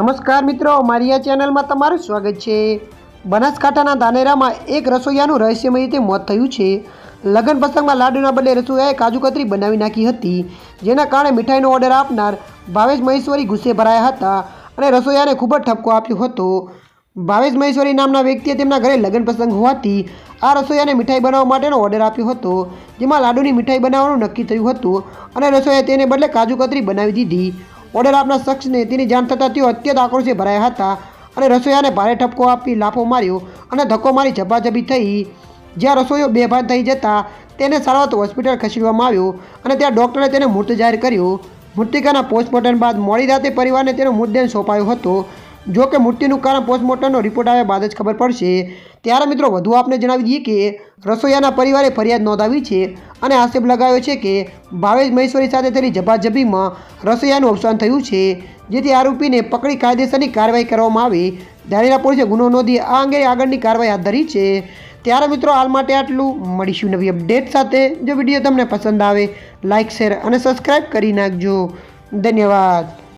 નમસ્કાર મિત્રો મારી આ ચેનલમાં તમારું સ્વાગત છે. બનાસકાંઠાના ધાનેરામાં એક રસોઈયાનું રહસ્યમય રીતે મોત થયું છે. લગ્ન પ્રસંગમાં લાડુના બદલે રસોઈયાએ કાજુ કતરી બનાવી નાખી હતી. જેના કારણે મીઠાઈનો ઓર્ડર આપનાર ભાવેશ મહેશ્વરી ગુસ્સે ભરાયા હતા અને રસોઈયાને ખૂબ જ ઠપકો આપ્યો હતો. ભાવેશ મહેશ્વરી નામના વ્યક્તિએ તેમના ઘરે લગ્ન પ્રસંગ હોવાથી આ રસોઈયાને મીઠાઈ બનાવવા માટેનો ઓર્ડર આપ્યો હતો, જેમાં લાડુની મીઠાઈ બનાવવાનું નક્કી થયું હતું અને રસોઈએ તેને બદલે કાજુ કતરી બનાવી દીધી. ઓર્ડર આપનાર શખ્સને તેની જાણ થતાં તેઓ અત્યંત આક્રોશે ભરાયા હતા અને રસોઈયાને ભારે ઠપકો આપી લાફો માર્યો અને ધક્કો મારી ઝપાઝપી થઈ. જ્યાં રસોઈઓ બેભાન થઈ જતાં તેને સારવાર હોસ્પિટલ ખસેડવામાં આવ્યો અને ત્યાં ડૉક્ટરે તેને મૃત જાહેર કર્યો. મૃતિકાના પોસ્ટમોર્ટમ બાદ મોડી રાતે પરિવારને તેનો મૃતદેહ સોંપાયો હતો. જો કે મૃત્યુનું કારણ પોસ્ટમોર્ટમનો રિપોર્ટ આવ્યા બાદ જ ખબર પડશે. ત્યારે મિત્રો, વધુ આપને જણાવી દઈએ કે રસોઈયાના પરિવારે ફરિયાદ નોંધાવી છે અને આક્ષેપ લગાવ્યો છે કે ભાવેશ મહેશ્વરી સાથે થયેલી જબાજબીમાં રસોઈયાનું અવસાન થયું છે, જેથી આરોપીને પકડી કાયદેસરની કાર્યવાહી કરવામાં આવે. ધાનેરા પોલીસે ગુનો નોંધી આ અંગે આગળની કાર્યવાહી હાથ ધરી છે. ત્યારે મિત્રો, હાલ માટે આટલું. મળીશું નવી અપડેટ સાથે. જો વીડિયો તમને પસંદ આવે લાઇક શેર અને સબસ્ક્રાઈબ કરી નાખજો. ધન્યવાદ.